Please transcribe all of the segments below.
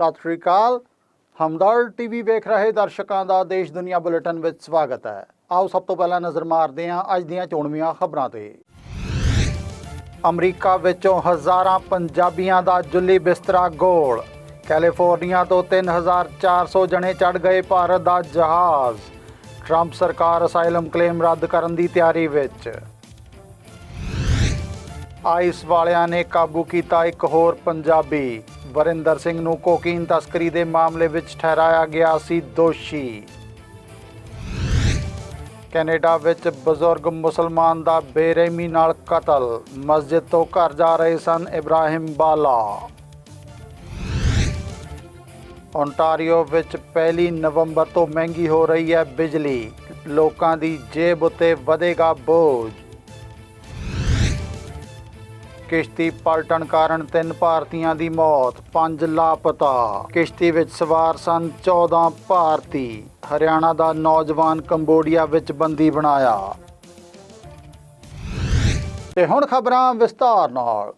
ਸਤਿ ਸ਼੍ਰੀ ਅਕਾਲ। ਹਮਦਰ ਟੀਵੀ ਵੇਖ ਰਹੇ ਦਰਸ਼ਕਾਂ ਦਾ ਦੇਸ਼ ਦੁਨੀਆ ਬੁਲੇਟਿਨ ਵਿੱਚ ਸਵਾਗਤ ਹੈ। ਆਓ ਸਭ ਤੋਂ ਪਹਿਲਾਂ ਨਜ਼ਰ ਮਾਰਦੇ ਹਾਂ ਅੱਜ ਦੀਆਂ ਚੋਣਵੀਆਂ ਖਬਰਾਂ ਤੇ। ਅਮਰੀਕਾ ਵਿੱਚੋਂ ਹਜ਼ਾਰਾਂ ਪੰਜਾਬੀਆਂ ਦਾ ਜੁੱਲੀ ਬਿਸਤਰਾ ਗੋਲ। ਕੈਲੀਫੋਰਨੀਆ ਤੋਂ 3400 ਜਣੇ ਚੜ ਗਏ ਭਾਰਤ ਦਾ ਜਹਾਜ਼। ਟਰੰਪ ਸਰਕਾਰ ਅਸਾਈਲਮ ਕਲੇਮ ਰੱਦ ਕਰਨ ਦੀ ਤਿਆਰੀ ਵਿੱਚ। ਆਈਸ ਵਾਲਿਆਂ ਨੇ ਕਾਬੂ ਕੀਤਾ ਇੱਕ ਹੋਰ ਪੰਜਾਬੀ। ਵਰਿੰਦਰ ਸਿੰਘ ਨੂੰ ਕੋਕੀਨ ਤਸਕਰੀ ਦੇ ਮਾਮਲੇ ਵਿੱਚ ਠਹਿਰਾਇਆ ਗਿਆ ਸੀ ਦੋਸ਼ੀ। ਕੈਨੇਡਾ ਵਿੱਚ ਬਜ਼ੁਰਗ ਮੁਸਲਮਾਨ ਦਾ ਬੇਰਹਿਮੀ ਨਾਲ ਕਤਲ, ਮਸਜਿਦ ਤੋਂ ਘਰ ਜਾ ਰਹੇ ਸਨ ਇਬਰਾਹਿਮ ਬਾਲਾ। ਓਨਟਾਰੀਓ ਵਿੱਚ ਪਹਿਲੀ ਨਵੰਬਰ ਤੋਂ ਮਹਿੰਗੀ ਹੋ ਰਹੀ ਹੈ ਬਿਜਲੀ। ਲੋਕਾਂ ਦੀ ਜੇਬ ਉਤੇ ਵਧੇਗਾ ਬੋਝ। ਕਿਸ਼ਤੀ ਪਲਟਣ ਕਾਰਨ ਤਿੰਨ ਭਾਰਤੀਆਂ ਦੀ ਮੌਤ, ਪੰਜ ਲਾਪਤਾ। ਕਿਸ਼ਤੀ ਵਿੱਚ ਸਵਾਰ ਸਨ 14 ਭਾਰਤੀ। ਹਰਿਆਣਾ ਦਾ ਨੌਜਵਾਨ ਕੰਬੋਡੀਆ ਵਿੱਚ ਬੰਦੀ ਬਣਾਇਆ। ਤੇ ਹੁਣ ਖਬਰਾਂ ਵਿਸਤਾਰ ਨਾਲ।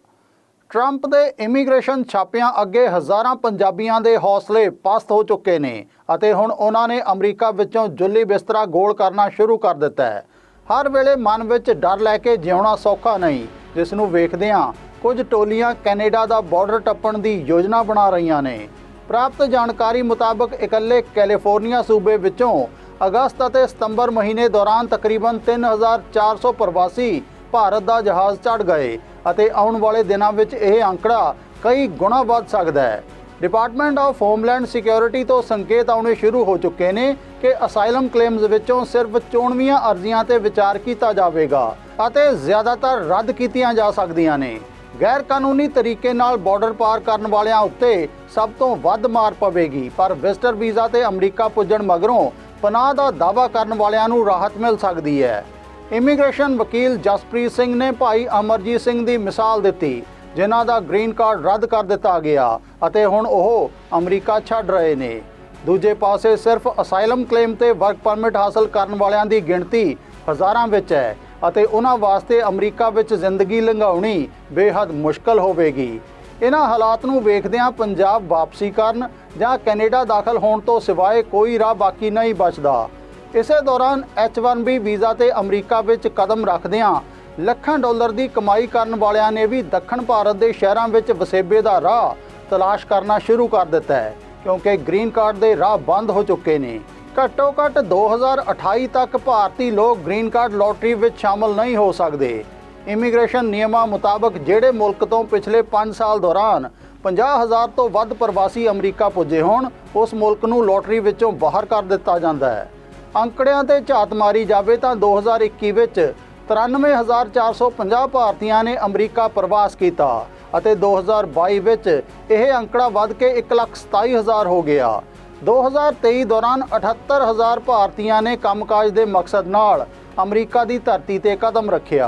ਟਰੰਪ ਦੇ ਇਮੀਗ੍ਰੇਸ਼ਨ ਛਾਪਿਆਂ ਅੱਗੇ ਹਜ਼ਾਰਾਂ ਪੰਜਾਬੀਆਂ ਦੇ ਹੌਸਲੇ ਪਸਤ ਹੋ ਚੁੱਕੇ ਨੇ ਅਤੇ ਹੁਣ ਉਹਨਾਂ ਨੇ ਅਮਰੀਕਾ ਵਿੱਚੋਂ ਜੁੱਲੀ ਬਿਸਤਰਾ ਗੋਲ ਕਰਨਾ ਸ਼ੁਰੂ ਕਰ ਦਿੱਤਾ ਹੈ। ਹਰ ਵੇਲੇ ਮਨ ਵਿੱਚ ਡਰ ਲੈ ਕੇ ਜਿਉਣਾ ਸੌਖਾ ਨਹੀਂ। ਜਿਸ ਨੂੰ ਵੇਖਦਿਆਂ ਕੁਝ ਟੋਲੀਆਂ ਕੈਨੇਡਾ ਦਾ ਬਾਰਡਰ ਟੱਪਣ ਦੀ ਯੋਜਨਾ ਬਣਾ ਰਹੀਆਂ ਨੇ। ਪ੍ਰਾਪਤ ਜਾਣਕਾਰੀ ਮੁਤਾਬਕ ਇਕੱਲੇ ਕੈਲੀਫੋਰਨੀਆ ਸੂਬੇ ਵਿੱਚੋਂ ਅਗਸਤ ਅਤੇ ਸਤੰਬਰ ਮਹੀਨੇ ਦੌਰਾਨ ਤਕਰੀਬਨ 3400 ਪ੍ਰਵਾਸੀ ਭਾਰਤ ਦਾ ਜਹਾਜ਼ ਚੜ ਗਏ ਅਤੇ ਆਉਣ ਵਾਲੇ ਦਿਨਾਂ ਵਿੱਚ ਇਹ ਅੰਕੜਾ ਕਈ ਗੁਣਾ ਵੱਧ ਸਕਦਾ ਹੈ। ਡਿਪਾਰਟਮੈਂਟ ਆਫ ਹੋਮਲੈਂਡ ਸਿਕਿਉਰਿਟੀ ਤੋਂ ਸੰਕੇਤ ਆਉਣੇ ਸ਼ੁਰੂ ਹੋ ਚੁੱਕੇ ਨੇ ਕਿ ਅਸਾਈਲਮ ਕਲੇਮਸ ਵਿੱਚੋਂ ਸਿਰਫ ਚੋਣਵੀਆਂ ਅਰਜ਼ੀਆਂ ਤੇ ਵਿਚਾਰ ਕੀਤਾ ਜਾਵੇਗਾ। ਅਤੇ ਜ਼ਿਆਦਾਤਰ ਰੱਦ ਕੀਤੀਆਂ ਜਾ ਸਕਦੀਆਂ ਨੇ। ਗੈਰ ਕਾਨੂੰਨੀ ਤਰੀਕੇ ਨਾਲ ਬਾਰਡਰ ਪਾਰ ਕਰਨ ਵਾਲਿਆਂ ਉੱਤੇ ਸਭ ਤੋਂ ਵੱਧ ਮਾਰ ਪਵੇਗੀ। ਪਰ ਵਿਜ਼ਟਰ ਵੀਜ਼ਾ ਤੇ ਅਮਰੀਕਾ ਪੁੱਜਣ ਮਗਰੋਂ ਪਨਾਹ ਦਾ ਦਾਅਵਾ ਕਰਨ ਵਾਲਿਆਂ ਨੂੰ ਰਾਹਤ ਮਿਲ ਸਕਦੀ ਹੈ। ਇਮੀਗ੍ਰੇਸ਼ਨ ਵਕੀਲ ਜਸਪ੍ਰੀਤ ਸਿੰਘ ਨੇ ਭਾਈ ਅਮਰਜੀਤ ਸਿੰਘ ਦੀ ਮਿਸਾਲ ਦਿੱਤੀ, ਜਿਨ੍ਹਾਂ ਦਾ ਗ੍ਰੀਨ ਕਾਰਡ ਰੱਦ ਕਰ ਦਿੱਤਾ ਗਿਆ ਅਤੇ ਹੁਣ ਉਹ ਅਮਰੀਕਾ ਛੱਡ ਰਹੇ ਨੇ। ਦੂਜੇ ਪਾਸੇ ਸਿਰਫ ਅਸਾਈਲਮ ਕਲੇਮ ਤੇ ਵਰਕ ਪਰਮਿਟ ਹਾਸਲ ਕਰਨ ਵਾਲਿਆਂ ਦੀ ਗਿਣਤੀ ਹਜ਼ਾਰਾਂ ਵਿੱਚ ਹੈ। ਅਤੇ ਉਹਨਾਂ ਵਾਸਤੇ ਅਮਰੀਕਾ ਵਿੱਚ ਜ਼ਿੰਦਗੀ ਲੰਘਾਉਣੀ ਬੇहद ਮੁਸ਼ਕਲ ਹੋਵੇਗੀ। ਇਹਨਾਂ ਹਾਲਾਤ ਨੂੰ ਵੇਖਦਿਆਂ ਪੰਜਾਬ ਵਾਪਸੀ ਕਰਨ ਜਾਂ ਕੈਨੇਡਾ ਦਾਖਲ ਹੋਣ ਤੋਂ ਸਿਵਾਏ ਕੋਈ ਰਾਹ ਬਾਕੀ ਨਹੀਂ ਬਚਦਾ। ਇਸੇ ਦੌਰਾਨ H1B ਵੀਜ਼ਾ ਤੇ ਅਮਰੀਕਾ ਵਿੱਚ ਕਦਮ ਰੱਖਦਿਆਂ ਲੱਖਾਂ ਡਾਲਰ ਦੀ ਕਮਾਈ ਕਰਨ ਵਾਲਿਆਂ ਨੇ ਵੀ ਦੱਖਣ ਭਾਰਤ ਦੇ ਸ਼ਹਿਰਾਂ ਵਿੱਚ ਵਸੇਬੇ ਦਾ ਰਾਹ ਤਲਾਸ਼ ਕਰਨਾ ਸ਼ੁਰੂ ਕਰ ਦਿੱਤਾ ਹੈ, ਕਿਉਂਕਿ ਗ੍ਰੀਨ ਕਾਰਡ ਦੇ ਰਾਹ ਬੰਦ ਹੋ ਚੁੱਕੇ ਨੇ। ਘੱਟੋ ਘੱਟ 2028 ਤੱਕ ਭਾਰਤੀ ਲੋਕ ਗ੍ਰੀਨ ਕਾਰਡ ਲੋਟਰੀ ਵਿੱਚ ਸ਼ਾਮਲ ਨਹੀਂ ਹੋ ਸਕਦੇ। ਇਮੀਗ੍ਰੇਸ਼ਨ ਨਿਯਮਾਂ ਮੁਤਾਬਕ ਜਿਹੜੇ ਮੁਲਕ ਤੋਂ ਪਿਛਲੇ 5 ਸਾਲ ਦੌਰਾਨ 50000 ਤੋਂ ਵੱਧ ਪ੍ਰਵਾਸੀ ਅਮਰੀਕਾ ਪੁੱਜੇ ਹੋਣ, ਉਸ ਮੁਲਕ ਨੂੰ ਲੋਟਰੀ ਵਿੱਚੋਂ ਬਾਹਰ ਕਰ ਦਿੱਤਾ ਜਾਂਦਾ ਹੈ। ਅੰਕੜਿਆਂ ਤੇ ਝਾਤ ਮਾਰੀ ਜਾਵੇ ਤਾਂ 2021 ਵਿੱਚ 93450 ਭਾਰਤੀਆਂ ਨੇ ਅਮਰੀਕਾ ਪ੍ਰਵਾਸ ਕੀਤਾ ਅਤੇ 2022 ਵਿੱਚ ਇਹ ਅੰਕੜਾ ਵੱਧ ਕੇ 127000 ਹੋ ਗਿਆ। 2023 ਦੌਰਾਨ 78000 ਭਾਰਤੀਆਂ ਨੇ ਕੰਮਕਾਜ ਦੇ ਮਕਸਦ ਨਾਲ ਅਮਰੀਕਾ ਦੀ ਧਰਤੀ ਤੇ ਕਦਮ ਰੱਖਿਆ।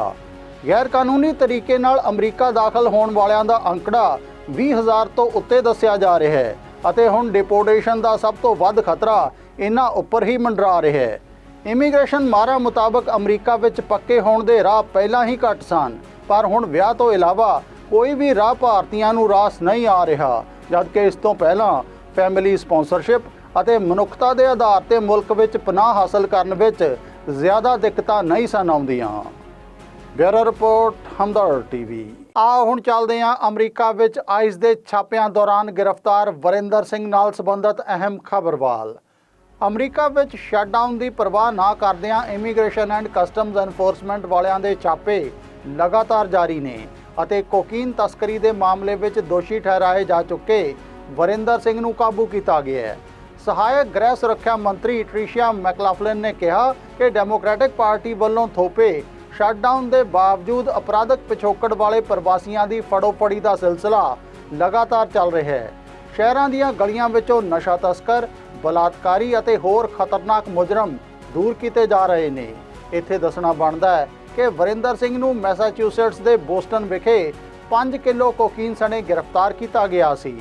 ਗੈਰ ਕਾਨੂੰਨੀ ਤਰੀਕੇ ਨਾਲ ਅਮਰੀਕਾ ਦਾਖਲ ਹੋਣ ਵਾਲਿਆਂ ਦਾ ਅੰਕੜਾ 20000 ਤੋਂ ਉੱਤੇ ਦੱਸਿਆ ਜਾ ਰਿਹਾ ਹੈ ਅਤੇ ਹੁਣ ਡਿਪੋਰਟੇਸ਼ਨ ਦਾ ਸਭ ਤੋਂ ਵੱਧ ਖਤਰਾ ਇਹਨਾਂ ਉੱਪਰ ਹੀ ਮੰਡਰਾ ਰਿਹਾ ਹੈ। ਇਮੀਗ੍ਰੇਸ਼ਨ ਮਾਰਾ ਮੁਤਾਬਕ ਅਮਰੀਕਾ ਵਿੱਚ ਪੱਕੇ ਹੋਣ ਦੇ ਰਾਹ ਪਹਿਲਾਂ ਹੀ ਘੱਟ ਸਨ, ਪਰ ਹੁਣ ਵਿਆਹ ਤੋਂ ਇਲਾਵਾ ਕੋਈ ਵੀ ਰਾਹ ਭਾਰਤੀਆਂ ਨੂੰ ਰਾਸ ਨਹੀਂ ਆ ਰਿਹਾ, ਜਦਕਿ ਇਸ ਤੋਂ ਪਹਿਲਾਂ ਫੈਮਿਲੀ ਸਪਾਂਸਰਸ਼ਿਪ ਅਤੇ ਮਨੁੱਖਤਾ ਦੇ ਆਧਾਰ ਤੇ ਮੁਲਕ ਵਿੱਚ ਪਨਾਹ ਹਾਸਲ ਕਰਨ ਵਿੱਚ ਜ਼ਿਆਦਾ ਦਿੱਕਤਾਂ ਨਹੀਂ ਸਨ ਆਉਂਦੀਆਂ। Bureau report Hamdard TV. ਆ ਹੁਣ ਚੱਲਦੇ ਹਾਂ ਅਮਰੀਕਾ ਵਿੱਚ ਆਈਸ ਦੇ ਛਾਪਿਆਂ ਦੌਰਾਨ ਗ੍ਰਿਫਤਾਰ ਵਰਿੰਦਰ ਸਿੰਘ ਨਾਲ ਸੰਬੰਧਿਤ ਅਹਿਮ ਖਬਰਵਾਲ। ਅਮਰੀਕਾ ਵਿੱਚ ਸ਼ਟਡਾਊਨ ਦੀ ਪਰਵਾਹ ਨਾ ਕਰਦਿਆਂ ਇਮੀਗ੍ਰੇਸ਼ਨ ਐਂਡ ਕਸਟਮਜ਼ ਐਨਫੋਰਸਮੈਂਟ ਵਾਲਿਆਂ ਦੇ ਛਾਪੇ ਲਗਾਤਾਰ ਜਾਰੀ ਨੇ ਅਤੇ ਕੋਕੀਨ ਤਸਕਰੀ ਦੇ ਮਾਮਲੇ ਵਿੱਚ ਦੋਸ਼ੀ ਠਹਿਰਾਏ ਜਾ ਚੁੱਕੇ ਵਰਿੰਦਰ ਸਿੰਘ ਨੂੰ ਕਾਬੂ ਕੀਤਾ ਗਿਆ ਹੈ। ਸਹਾਇਕ ਗ੍ਰਹਿ ਸੁਰੱਖਿਆ ਮੰਤਰੀ ਟ੍ਰਿਸ਼ੀਆ ਮੈਕਲਾਫਲਿਨ ਨੇ ਕਿਹਾ ਕਿ ਡੈਮੋਕ੍ਰੈਟਿਕ ਪਾਰਟੀ ਵੱਲੋਂ ਥੋਪੇ ਸ਼ਟਡਾਊਨ ਦੇ ਬਾਵਜੂਦ ਅਪਰਾਧਕ ਪਿਛੋਕੜ ਵਾਲੇ ਪ੍ਰਵਾਸੀਆਂ ਦੀ ਫੜੋਫੜੀ ਦਾ ਸਿਲਸਿਲਾ ਲਗਾਤਾਰ ਚੱਲ ਰਿਹਾ ਹੈ। ਸ਼ਹਿਰਾਂ ਦੀਆਂ ਗਲੀਆਂ ਵਿੱਚੋਂ ਨਸ਼ਾ ਤਸਕਰ, ਬਲਾਤਕਾਰੀ ਅਤੇ ਹੋਰ ਖਤਰਨਾਕ ਮੁਜਰਮ ਦੂਰ ਕੀਤੇ ਜਾ ਰਹੇ ਨੇ। ਇੱਥੇ ਦੱਸਣਾ ਬਣਦਾ ਹੈ ਕਿ ਵਰਿੰਦਰ ਸਿੰਘ ਨੂੰ ਮੈਸਾਚੂਸੇਟਸ ਦੇ ਬੋਸਟਨ ਵਿਖੇ 5 ਕਿਲੋ ਕੋਕੀਨ ਸਣੇ ਗ੍ਰਿਫਤਾਰ ਕੀਤਾ ਗਿਆ ਸੀ।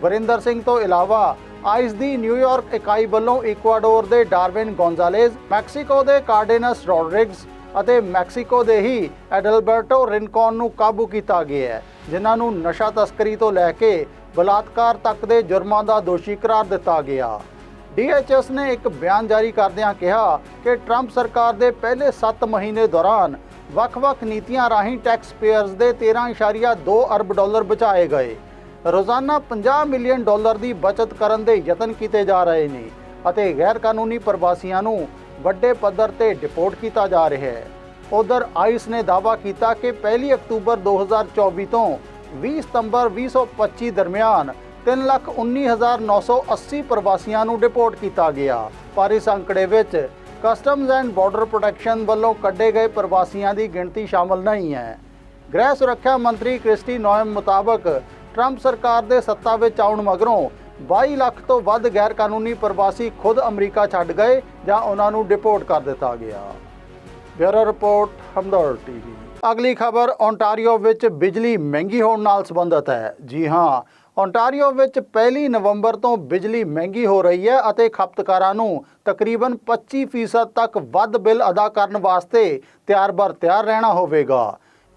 ਵਰਿੰਦਰ ਸਿੰਘ ਤੋਂ ਇਲਾਵਾ ਆਈਸ ਦੀ ਨਿਊਯਾਰਕ ਇਕਾਈ ਵੱਲੋਂ ਇਕਵਾਡੋਰ ਦੇ ਡਾਰਵਿਨ ਗੋਂਜ਼ਾਲੇਜ਼ ਮੈਕਸੀਕੋ ਦੇ ਕਾਰਡੇਨਸ ਰੋਡਰਿਗਸ ਅਤੇ ਮੈਕਸੀਕੋ ਦੇ ਹੀ ਐਡਲਬਰਟੋ ਰਿਨਕੌਨ ਨੂੰ ਕਾਬੂ ਕੀਤਾ ਗਿਆ ਹੈ, ਜਿਨ੍ਹਾਂ ਨੂੰ ਨਸ਼ਾ ਤਸਕਰੀ ਤੋਂ ਲੈ ਕੇ ਬਲਾਤਕਾਰ ਤੱਕ ਦੇ ਜੁਰਮਾਂ ਦਾ ਦੋਸ਼ੀ ਕਰਾਰ ਦਿੱਤਾ ਗਿਆ। ਡੀਐਚਐਸ ਨੇ ਇੱਕ ਬਿਆਨ ਜਾਰੀ ਕਰਦਿਆਂ ਕਿਹਾ ਕਿ ਟਰੰਪ ਸਰਕਾਰ ਦੇ ਪਹਿਲੇ 7 ਮਹੀਨੇ ਦੌਰਾਨ ਵੱਖ-ਵੱਖ ਨੀਤੀਆਂ ਰਾਹੀਂ ਟੈਕਸ ਪੇਅਰਸ ਦੇ 13.2 ਅਰਬ ਡਾਲਰ ਬਚਾਏ ਗਏ। ਰੋਜ਼ਾਨਾ 50 ਮਿਲੀਅਨ ਡਾਲਰ ਦੀ ਬਚਤ ਕਰਨ ਦੇ ਯਤਨ ਕੀਤੇ ਜਾ ਰਹੇ ਨੇ ਅਤੇ ਗੈਰ ਕਾਨੂੰਨੀ ਪ੍ਰਵਾਸੀਆਂ ਨੂੰ ਵੱਡੇ ਪੱਧਰ ਤੇ ਡਿਪੋਰਟ ਕੀਤਾ ਜਾ ਰਿਹਾ ਹੈ। ਉਧਰ ਆਈਸ ਨੇ ਦਾਅਵਾ ਕੀਤਾ ਕਿ 1 ਅਕਤੂਬਰ 2024 ਤੋਂ 20 ਸਤੰਬਰ 2025 ਦਰਮਿਆਨ 319980 ਪ੍ਰਵਾਸੀਆਂ ਨੂੰ ਡਿਪੋਰਟ ਕੀਤਾ ਗਿਆ। ਪਰ ਇਸ ਅੰਕੜੇ ਵਿੱਚ ਕਸਟਮਜ਼ ਐਂਡ ਬਾਰਡਰ ਪ੍ਰੋਟੈਕਸ਼ਨ ਵੱਲੋਂ ਕੱਢੇ ਗਏ ਪ੍ਰਵਾਸੀਆਂ ਦੀ ਗਿਣਤੀ ਸ਼ਾਮਲ ਨਹੀਂ ਹੈ। ਗ੍ਰਹਿ ਸੁਰੱਖਿਆ ਮੰਤਰੀ ਕ੍ਰਿਸਟੀ ਨੋਇਮ ਮੁਤਾਬਕ ਟਰੰਪ ਸਰਕਾਰ ਦੇ ਸੱਤਾ ਵਿੱਚ ਆਉਣ ਮਗਰੋਂ 22 ਲੱਖ ਤੋਂ ਵੱਧ ਗੈਰ ਕਾਨੂੰਨੀ ਪ੍ਰਵਾਸੀ ਖੁਦ ਅਮਰੀਕਾ ਛੱਡ ਗਏ ਜਾਂ ਉਹਨਾਂ ਨੂੰ ਡਿਪੋਰਟ ਕਰ ਦਿੱਤਾ ਗਿਆ। Bureau report Hamdard TV. ਅਗਲੀ ਖਬਰ ਓਨਟਾਰੀਓ ਵਿੱਚ ਬਿਜਲੀ ਮਹਿੰਗੀ ਹੋਣ ਨਾਲ ਸੰਬੰਧਿਤ ਹੈ। ਜੀ ਹਾਂ ਓਨਟਾਰੀਓ ਵਿੱਚ ਪਹਿਲੀ ਨਵੰਬਰ ਤੋਂ ਬਿਜਲੀ ਮਹਿੰਗੀ ਹੋ ਰਹੀ ਹੈ ਅਤੇ ਖਪਤਕਾਰਾਂ ਨੂੰ ਤਕਰੀਬਨ 25% ਤੱਕ ਵੱਧ ਬਿੱਲ ਅਦਾ ਕਰਨ ਵਾਸਤੇ ਤਿਆਰ-ਬਰ ਤਿਆਰ ਰਹਿਣਾ ਹੋਵੇਗਾ।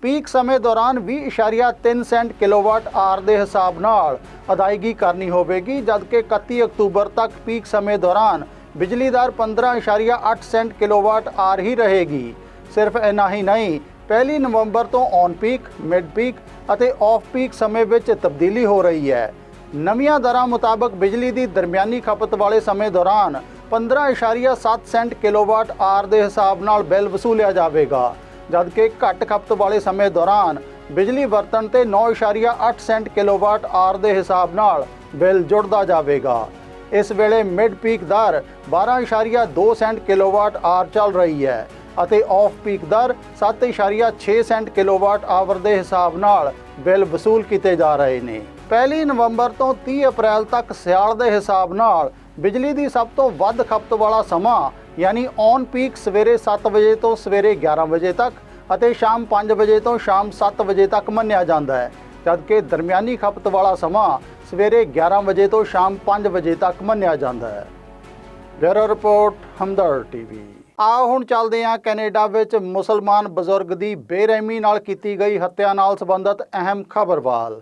ਪੀਕ ਸਮੇਂ ਦੌਰਾਨ 20.3 ਸੈਂਟ ਕਿਲੋਵਾਟ ਆਰ ਦੇ ਹਿਸਾਬ ਨਾਲ ਅਦਾਇਗੀ ਕਰਨੀ ਹੋਵੇਗੀ, ਜਦਕਿ 31 ਅਕਤੂਬਰ ਤੱਕ ਪੀਕ ਸਮੇਂ ਦੌਰਾਨ ਬਿਜਲੀ ਦਰ 15.8 ਸੈਂਟ ਕਿਲੋਵਾਟ ਆਰ ਹੀ ਰਹੇਗੀ। ਸਿਰਫ ਇੰਨਾ ਹੀ ਨਹੀਂ, ਪਹਿਲੀ ਨਵੰਬਰ ਤੋਂ ਔਨ ਪੀਕ, ਮਿਡ ਪੀਕ ਅਤੇ ਆਫ ਪੀਕ ਸਮੇਂ ਵਿੱਚ ਤਬਦੀਲੀ ਹੋ ਰਹੀ ਹੈ। ਨਵੀਆਂ ਦਰਾਂ ਮੁਤਾਬਕ ਬਿਜਲੀ ਦੀ ਦਰਮਿਆਨੀ ਖਪਤ ਵਾਲੇ ਸਮੇਂ ਦੌਰਾਨ 15.7 ਸੈਂਟ ਕਿਲੋਵਾਟ ਆਰ ਦੇ ਹਿਸਾਬ ਨਾਲ ਬਿੱਲ ਵਸੂਲਿਆ ਜਾਵੇਗਾ। ਜਦਕਿ ਘੱਟ ਖਪਤ ਵਾਲੇ ਸਮੇਂ ਦੌਰਾਨ ਬਿਜਲੀ ਵਰਤਣ ਤੇ 9.8 ਸੈਂਟ ਕਿਲੋਵਾਟ ਆਰ ਦੇ ਹਿਸਾਬ ਨਾਲ ਬਿੱਲ ਜੁੜਦਾ ਜਾਵੇਗਾ। ਇਸ ਵੇਲੇ ਮਿਡ ਪੀਕ ਦਰ 12.2 ਸੈਂਟ ਕਿਲੋਵਾਟ ਆਰ ਚੱਲ ਰਹੀ ਹੈ ਅਤੇ ਆਫ ਪੀਕ ਦਰ 7.6 ਸੈਂਟ ਕਿਲੋਵਾਟ ਆਵਰ ਦੇ ਹਿਸਾਬ ਨਾਲ ਬਿੱਲ ਵਸੂਲ ਕੀਤੇ ਜਾ ਰਹੇ ਨੇ। ਪਹਿਲੀ ਨਵੰਬਰ ਤੋਂ 30 ਅਪ੍ਰੈਲ ਤੱਕ ਸਿਆਲ ਦੇ ਹਿਸਾਬ ਨਾਲ ਬਿਜਲੀ ਦੀ ਸਭ ਤੋਂ ਵੱਧ ਖਪਤ ਵਾਲਾ ਸਮਾਂ ਯਾਨੀ ਔਨ ਪੀਕ ਸਵੇਰੇ 7 ਵਜੇ ਤੋਂ ਸਵੇਰੇ 11 ਵਜੇ ਤੱਕ ਅਤੇ ਸ਼ਾਮ 5 ਵਜੇ ਤੋਂ ਸ਼ਾਮ 7 ਵਜੇ ਤੱਕ ਮੰਨਿਆ ਜਾਂਦਾ ਹੈ। ਜਦਕਿ ਦਰਮਿਆਨੀ ਖਪਤ ਵਾਲਾ ਸਮਾਂ ਸਵੇਰੇ 11 ਵਜੇ ਤੋਂ ਸ਼ਾਮ 5 ਵਜੇ ਤੱਕ ਮੰਨਿਆ ਜਾਂਦਾ ਹੈ। Bureau report Hamdard TV. ਆਓ ਹੁਣ ਚੱਲਦੇ ਹਾਂ ਕੈਨੇਡਾ ਵਿੱਚ ਮੁਸਲਮਾਨ ਬਜ਼ੁਰਗ ਦੀ ਬੇਰਹਿਮੀ ਨਾਲ ਕੀਤੀ ਗਈ ਹੱਤਿਆ ਨਾਲ ਸੰਬੰਧਿਤ ਅਹਿਮ ਖਬਰ ਵੱਲ।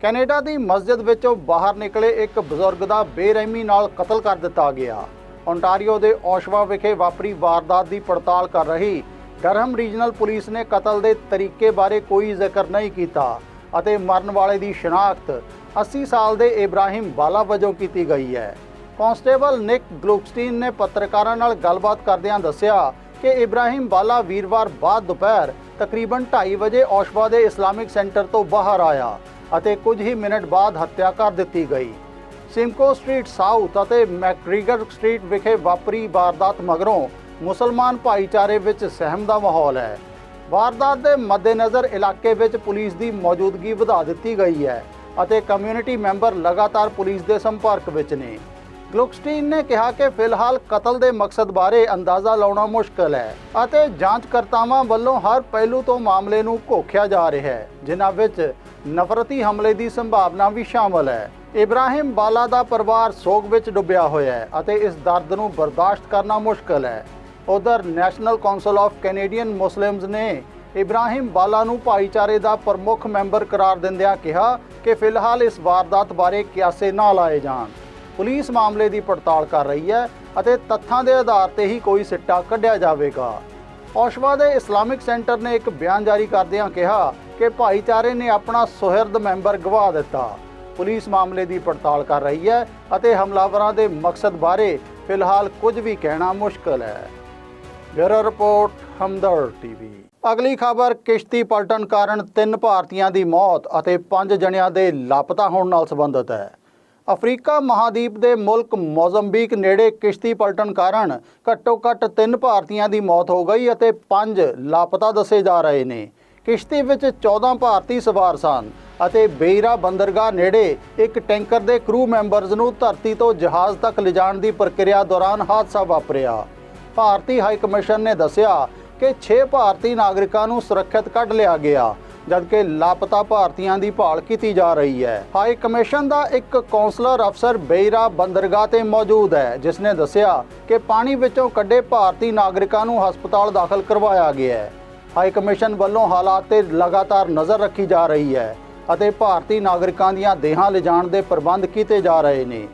ਕੈਨੇਡਾ ਦੀ ਮਸਜਿਦ ਵਿੱਚੋਂ ਬਾਹਰ ਨਿਕਲੇ ਇੱਕ ਬਜ਼ੁਰਗ ਦਾ ਬੇਰਹਿਮੀ ਨਾਲ ਕਤਲ ਕਰ ਦਿੱਤਾ ਗਿਆ। ਓਨਟਾਰੀਓ ਦੇ ਔਸ਼ਵਾ ਵਿਖੇ ਵਾਪਰੀ ਵਾਰਦਾਤ ਦੀ ਪੜਤਾਲ ਕਰ ਰਹੀ। ਡਰਹਮ ਰੀਜਨਲ ਪੁਲਿਸ ਨੇ ਕਤਲ ਦੇ ਤਰੀਕੇ ਬਾਰੇ ਕੋਈ ਜ਼ਿਕਰ ਨਹੀਂ ਕੀਤਾ ਅਤੇ ਮਰਨ ਵਾਲੇ ਦੀ ਸ਼ਨਾਖਤ 80 ਸਾਲ ਦੇ ਇਬਰਾਹਿਮ ਬਾਲਾ ਵਜੋਂ ਕੀਤੀ ਗਈ ਹੈ। ਕਾਂਸਟੇਬਲ ਨਿਕ ਗਲੂਕਸਟੀਨ ਨੇ ਪੱਤਰਕਾਰਾਂ ਨਾਲ ਗੱਲਬਾਤ ਕਰਦਿਆਂ ਦੱਸਿਆ ਕਿ ਇਬਰਾਹਿਮ ਬਾਲਾ ਵੀਰਵਾਰ ਬਾਅਦ ਦੁਪਹਿਰ ਤਕਰੀਬਨ 2:30 ਵਜੇ ਔਸ਼ਵਾ ਦੇ ਇਸਲਾਮਿਕ ਸੈਂਟਰ ਤੋਂ ਬਾਹਰ ਆਇਆ ਅਤੇ ਕੁਝ ਹੀ ਮਿੰਟ ਬਾਅਦ ਹੱਤਿਆ ਕਰ ਦਿੱਤੀ ਗਈ। ਸਿਮਕੋ ਸਟਰੀਟ ਸਾਊਥ ਅਤੇ ਮੈਕਗ੍ਰੀਗਰ ਸਟਰੀਟ ਵਿਖੇ ਵਾਪਰੀ ਵਾਰਦਾਤ ਮਗਰੋਂ ਮੁਸਲਮਾਨ ਭਾਈਚਾਰੇ ਵਿੱਚ ਸਹਿਮ ਦਾ ਮਾਹੌਲ ਹੈ। ਵਾਰਦਾਤ ਦੇ ਮੱਦੇਨਜ਼ਰ ਇਲਾਕੇ ਵਿੱਚ ਪੁਲਿਸ ਦੀ ਮੌਜੂਦਗੀ ਵਧਾ ਦਿੱਤੀ ਗਈ ਹੈ ਅਤੇ ਕਮਿਊਨਿਟੀ ਮੈਂਬਰ ਲਗਾਤਾਰ ਪੁਲਿਸ ਦੇ ਸੰਪਰਕ ਵਿੱਚ ਨੇ। ਗਲੁਕਸਟੀਨ ਨੇ ਕਿਹਾ ਕਿ ਫਿਲਹਾਲ ਕਤਲ ਦੇ ਮਕਸਦ ਬਾਰੇ ਅੰਦਾਜ਼ਾ ਲਾਉਣਾ ਮੁਸ਼ਕਲ ਹੈ ਅਤੇ ਜਾਂਚਕਰਤਾਵਾਂ ਵੱਲੋਂ ਹਰ ਪਹਿਲੂ ਤੋਂ ਮਾਮਲੇ ਨੂੰ ਘੋਖਿਆ ਜਾ ਰਿਹਾ ਹੈ, ਜਿਨ੍ਹਾਂ ਵਿੱਚ ਨਫ਼ਰਤੀ ਹਮਲੇ ਦੀ ਸੰਭਾਵਨਾ ਵੀ ਸ਼ਾਮਲ ਹੈ। ਇਬਰਾਹਿਮ ਬਾਲਾ ਦਾ ਪਰਿਵਾਰ ਸੋਗ ਵਿੱਚ ਡੁੱਬਿਆ ਹੋਇਆ ਹੈ ਅਤੇ ਇਸ ਦਰਦ ਨੂੰ ਬਰਦਾਸ਼ਤ ਕਰਨਾ ਮੁਸ਼ਕਲ ਹੈ। ਉਧਰ national council of Canadian Muslims ਨੇ ਇਬਰਾਹਿਮ ਬਾਲਾ ਨੂੰ ਭਾਈਚਾਰੇ ਦਾ ਪ੍ਰਮੁੱਖ ਮੈਂਬਰ ਕਰਾਰ ਦਿੰਦਿਆਂ ਕਿਹਾ ਕਿ ਫਿਲਹਾਲ ਇਸ ਵਾਰਦਾਤ ਬਾਰੇ ਕਿਆਸੇ ਨਾ ਲਾਏ ਜਾਣ। ਪੁਲਿਸ ਮਾਮਲੇ ਦੀ ਪੜਤਾਲ ਕਰ ਰਹੀ ਹੈ ਅਤੇ ਤੱਥਾਂ ਦੇ ਆਧਾਰ ਤੇ ਹੀ ਕੋਈ ਸਿੱਟਾ ਕੱਢਿਆ ਜਾਵੇਗਾ। ਔਸ਼ਵਾ ਦੇ ਇਸਲਾਮਿਕ ਸੈਂਟਰ ਨੇ ਇੱਕ ਬਿਆਨ ਜਾਰੀ ਕਰਦਿਆਂ ਕਿਹਾ ਕਿ ਭਾਈਚਾਰੇ ਨੇ ਆਪਣਾ ਸੁਹਿਰਦ ਮੈਂਬਰ ਗਵਾ ਦਿੱਤਾ। ਪੁਲਿਸ ਮਾਮਲੇ ਦੀ ਪੜਤਾਲ ਕਰ ਰਹੀ ਹੈ ਅਤੇ ਹਮਲਾਵਰਾਂ ਦੇ ਮਕਸਦ ਬਾਰੇ ਫਿਲਹਾਲ ਕੁਝ ਵੀ ਕਹਿਣਾ ਮੁਸ਼ਕਲ ਹੈ। Bureau report Hamdard TV. ਅਗਲੀ ਖਬਰ, ਕਿਸ਼ਤੀ ਪਲਟਣ ਕਾਰਨ ਤਿੰਨ ਭਾਰਤੀਆਂ ਦੀ ਮੌਤ ਅਤੇ ਪੰਜ ਜਣਿਆਂ ਦੇ ਲਾਪਤਾ ਹੋਣ ਨਾਲ ਸੰਬੰਧਿਤ ਹੈ। ਅਫਰੀਕਾ ਮਹਾਦੀਪ ਦੇ ਮੁਲਕ ਮੋਜ਼ੰਬੀਕ ਨੇੜੇ ਕਿਸ਼ਤੀ ਪਲਟਣ ਕਾਰਨ ਘੱਟੋ-ਘੱਟ ਤਿੰਨ ਭਾਰਤੀਆਂ ਦੀ ਮੌਤ ਹੋ ਗਈ ਅਤੇ ਪੰਜ ਲਾਪਤਾ ਦੱਸੇ ਜਾ ਰਹੇ ਨੇ। ਕਿਸ਼ਤੀ ਵਿੱਚ 14 ਭਾਰਤੀ ਸਵਾਰ ਸਨ। ਅਤੇ ਬੇਈਰਾ ਬੰਦਰਗਾਹ ਨੇੜੇ ਇੱਕ ਟੈਂਕਰ ਦੇ ਕਰੂ ਮੈਂਬਰਸ ਨੂੰ ਧਰਤੀ ਤੋਂ ਜਹਾਜ਼ ਤੱਕ ਲਿਜਾਣ ਦੀ ਪ੍ਰਕਿਰਿਆ ਦੌਰਾਨ ਹਾਦਸਾ ਵਾਪਰਿਆ। ਭਾਰਤੀ ਹਾਈ ਕਮਿਸ਼ਨ ਨੇ ਦੱਸਿਆ ਕਿ 6 ਭਾਰਤੀ ਨਾਗਰਿਕਾਂ ਨੂੰ ਸੁਰੱਖਿਅਤ ਕੱਢ ਲਿਆ ਗਿਆ, ਜਦਕਿ ਲਾਪਤਾ ਭਾਰਤੀਆਂ ਦੀ ਭਾਲ ਕੀਤੀ ਜਾ ਰਹੀ ਹੈ। ਹਾਈ ਕਮਿਸ਼ਨ ਦਾ ਇੱਕ ਕੌਂਸਲਰ ਅਫਸਰ ਬੇਈਰਾ ਬੰਦਰਗਾਹ ਤੇ ਮੌਜੂਦ ਹੈ ਜਿਸ ਨੇ ਦੱਸਿਆ ਕਿ ਪਾਣੀ ਵਿੱਚੋਂ ਕੱਢੇ ਭਾਰਤੀ ਨਾਗਰਿਕਾਂ ਨੂੰ ਹਸਪਤਾਲ ਦਾਖਲ ਕਰਵਾਇਆ ਗਿਆ ਹੈ। ਹਾਈ ਕਮਿਸ਼ਨ ਵੱਲੋਂ ਹਾਲਾਤ ਤੇ ਲਗਾਤਾਰ ਨਜ਼ਰ ਰੱਖੀ ਜਾ ਰਹੀ ਹੈ। ਅਤੇ ਭਾਰਤੀ ਨਾਗਰਿਕਾਂ ਦੀਆਂ ਦੇਹਾਂ ਲਿਜਾਣ ਦੇ ਪ੍ਰਬੰਧ ਕੀਤੇ ਜਾ ਰਹੇ ਨੇ।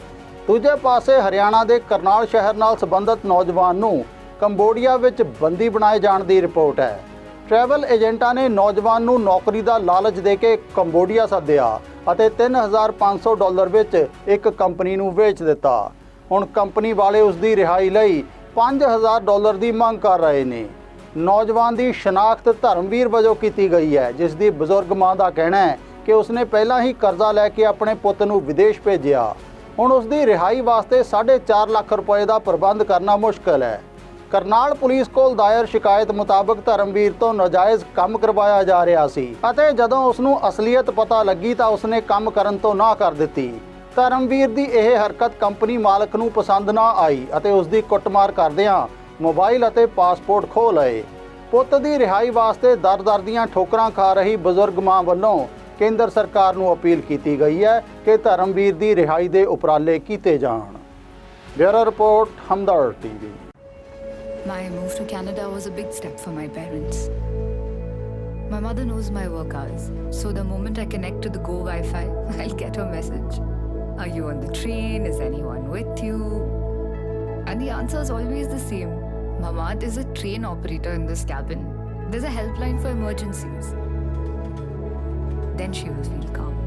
ਦੂਜੇ ਪਾਸੇ ਹਰਿਆਣਾ ਦੇ ਕਰਨਾਲ ਸ਼ਹਿਰ ਨਾਲ ਸੰਬੰਧਿਤ ਨੌਜਵਾਨ ਨੂੰ ਕੰਬੋਡੀਆ ਵਿੱਚ ਬੰਦੀ ਬਣਾਏ ਜਾਣ ਦੀ ਰਿਪੋਰਟ ਹੈ। ਟਰੈਵਲ ਏਜੰਟਾਂ ਨੇ ਨੌਜਵਾਨ ਨੂੰ ਨੌਕਰੀ ਦਾ ਲਾਲਚ ਦੇ ਕੇ ਕੰਬੋਡੀਆ ਸੱਦਿਆ ਅਤੇ 3500 ਡਾਲਰ ਵਿੱਚ ਇੱਕ ਕੰਪਨੀ ਨੂੰ ਵੇਚ ਦਿੱਤਾ। ਹੁਣ ਕੰਪਨੀ ਵਾਲੇ ਉਸ ਦੀ ਰਿਹਾਈ ਲਈ 5000 ਡਾਲਰ ਦੀ ਮੰਗ ਕਰ ਰਹੇ ਨੇ। ਨੌਜਵਾਨ ਦੀ ਸ਼ਨਾਖਤ ਧਰਮਵੀਰ ਵਜੋਂ ਕੀਤੀ ਗਈ ਹੈ, ਜਿਸ ਦੀ ਬਜ਼ੁਰਗ ਮਾਂ ਦਾ ਕਹਿਣਾ ਹੈ ਕਿ ਉਸਨੇ ਪਹਿਲਾਂ ਹੀ ਕਰਜ਼ਾ ਲੈ ਕੇ ਆਪਣੇ ਪੁੱਤ ਨੂੰ ਵਿਦੇਸ਼ ਭੇਜਿਆ। ਹੁਣ ਉਸ ਦੀ ਰਿਹਾਈ ਵਾਸਤੇ 4.5 ਲੱਖ ਰੁਪਏ ਦਾ ਪ੍ਰਬੰਧ ਕਰਨਾ ਮੁਸ਼ਕਲ ਹੈ। ਕਰਨਾਲ ਪੁਲਿਸ ਕੋਲ ਦਾਇਰ ਸ਼ਿਕਾਇਤ ਮੁਤਾਬਕ ਧਰਮਵੀਰ ਤੋਂ ਨਾਜਾਇਜ਼ ਕੰਮ ਕਰਵਾਇਆ ਜਾ ਰਿਹਾ ਸੀ ਅਤੇ ਜਦੋਂ ਉਸ ਨੂੰ ਅਸਲੀਅਤ ਪਤਾ ਲੱਗੀ ਤਾਂ ਉਸਨੇ ਕੰਮ ਕਰਨ ਤੋਂ ਨਾ ਕਰ ਦਿੱਤੀ। ਧਰਮਵੀਰ ਦੀ ਇਹ ਹਰਕਤ ਕੰਪਨੀ ਮਾਲਕ ਨੂੰ ਪਸੰਦ ਨਾ ਆਈ ਅਤੇ ਉਸ ਦੀ ਕੁੱਟਮਾਰ ਕਰਦਿਆਂ ਮੋਬਾਈਲ ਅਤੇ ਪਾਸਪੋਰਟ ਖੋਹ ਲਏ। ਪੁੱਤ ਦੀ ਰਿਹਾਈ ਵਾਸਤੇ ਦਰ-ਦਰ ਦੀਆਂ ਠੋਕਰਾਂ ਖਾ ਰਹੀ ਬਜ਼ੁਰਗ ਮਾਂ ਵੱਲੋਂ ਕੇਂਦਰ ਸਰਕਾਰ ਨੂੰ ਅਪੀਲ ਕੀਤੀ ਗਈ ਹੈ ਕਿ ਧਰਮਵੀਰ ਦੀ ਰਿਹਾਈ ਦੇ ਉਪਰਾਲੇ ਕੀਤੇ ਜਾਣ bureau report Hamdard TV My move to Canada was a big step for my parents. My mother knows my work hours, so the moment I connect to the Go Wi Fi, I'll get a message. Are you on the train? Is anyone with you? And the answer is always the same Mamad is a train operator in this cabin. There's a helpline for emergencies. Then she will feel calm.